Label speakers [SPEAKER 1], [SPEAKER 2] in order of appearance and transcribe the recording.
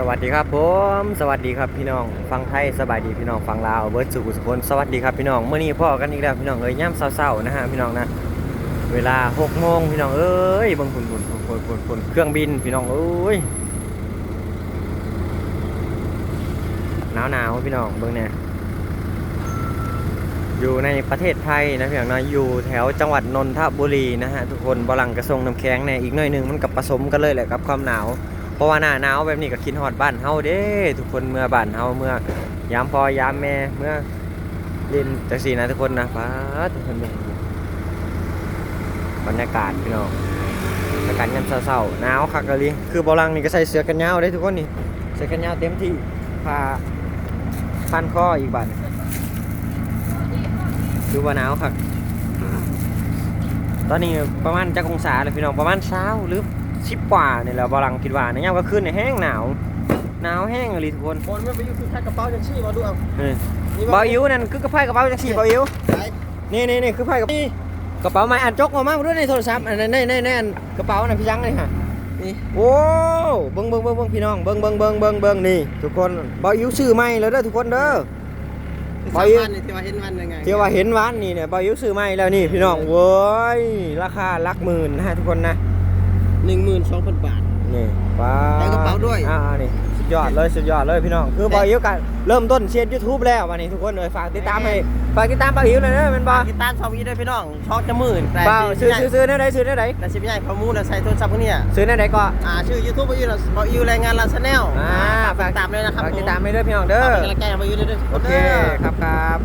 [SPEAKER 1] สวัสดีครับผมสวัสดีครับพี่น้องฟังไทยสบายดีพี่น้องฟังลาวเบิร์ดสุขุสุคนสวัสดีครับพี่น้องเมื่อนี้พ่อกันอีกแล้วพี่น้องเอ้ยย่ำเศร้าๆนะฮะพี่น้องนะเวลา6โมงพี่น้องเอ้ยบิ่งฝุ่นฝุ่นฝุ่นฝุ่นฝุ่นเครื่องบินพี่น้องเอ้ยหนาวหนาวๆพี่น้องเบิ่งเนี่ยอยู่ในประเทศไทยนะพี่น้องนะอยู่แถวจังหวัดนนทบุรีนะฮะทุกคนบลังกระทรงน้ำแข็งเนี่ยอีกหน่อยหนึ่งมันกับผสมกันเลยแหละกับความหนาว เพราะว่าหน้าหนาวแบบนี้ก็คิดฮอดบ้านเฮาเด้ ทุกคนเมื่อบ้านเฮาเมื่อยามพอยามแม่เมื่อเล่นจังซี่นะทุกคนนะฟ้าดทุกคนเบิ่งบรรยากาศพี่น้องบรรยากาศยามเศร้าๆหนาวคักกะลิคือบอลังนี่ก็ใส่เสื้อกันหนาวได้ทุกคนนี่ใส่กันหนาวเต็มที่ผ้าพันคออีกบัดคือว่าหนาวคักตอนนี้ประมาณจักองศาเลยพี่น้องประมาณ20หรือ ชิบกว่าเนี่ยแหละบอลังคิดว่าในยามก็ขึ้นในยแห้งหนาวหนาวแห้งเลยทุกคน
[SPEAKER 2] บอลไม่ไปอยู่คือค่ากระเป๋าจังชี่มาดูเอา
[SPEAKER 1] เออ
[SPEAKER 2] นี่
[SPEAKER 1] บออิวนั่นคือกระเพายกระเป๋าจังสี่บออิว
[SPEAKER 2] ไหน
[SPEAKER 1] นี่นี่นี่คือไพ่กระเป๋านี่กระเป๋าไม้อันจกมามาด้วยในโทรศัพท์อันนั้นในในในอันกระเป๋าน่ะพี่ยังเลยฮะ
[SPEAKER 2] นี่
[SPEAKER 1] โอ้เบิ้งเบิ้งเบิ้งเบิ้งพี่น้องเบิ้งเบิ้งเบิ้งเบิ้งเบิ้งนี่ ทุกคนบออิวซื้อใหม่แล้วเด้อทุกคนเด้อไป
[SPEAKER 2] สามวันนี่ที่ว่าเห็นวันยังไง
[SPEAKER 1] ที่ว่าเห็นวันนี่เนี่ยบออิวซื้อใหม่แล้วนี่พี่น้องเว้ยราคาหลักหมื่นนะฮะทุกคนนะ
[SPEAKER 2] หนึ่งหมื่นสองพันบาท
[SPEAKER 1] นี่ว้า
[SPEAKER 2] แต่กระเป๋าด้วย
[SPEAKER 1] อ่านี่สุดยอดเลยสุดยอดเลยพี่น้อง คือบอยอิวกันเริ่มต้นเชียร์ยูทูบแล้ววันนี้ทุกคนเลยฝากติดตามให้ฝากติดตามบอยอิวหน่อยเด้อแมันบ่
[SPEAKER 2] กีตาร์ชอบยี่ด้วยพี่น้องช็อกจะหมื่นแต่
[SPEAKER 1] เปล่าซื้อซื้อซื้อแน่ใดซื้อแน่ใด
[SPEAKER 2] แต่ชิบใหญ่พอมูแล้วใส่โทรศัพท์พวกเนี้ย
[SPEAKER 1] ซื้อแน่ใดก็
[SPEAKER 2] อ่าชื่อยูทูบมาอยู่มาอยู่รายงานลาชแนล
[SPEAKER 1] อ่า
[SPEAKER 2] ฝากติดตามเลยนะครับ
[SPEAKER 1] ฝากติดตามให้ด้วยพี่น้องเด้อ
[SPEAKER 2] ฝากเป็นกำลังใจมาอยู่ด้วยด้วย
[SPEAKER 1] โอเคครับครับ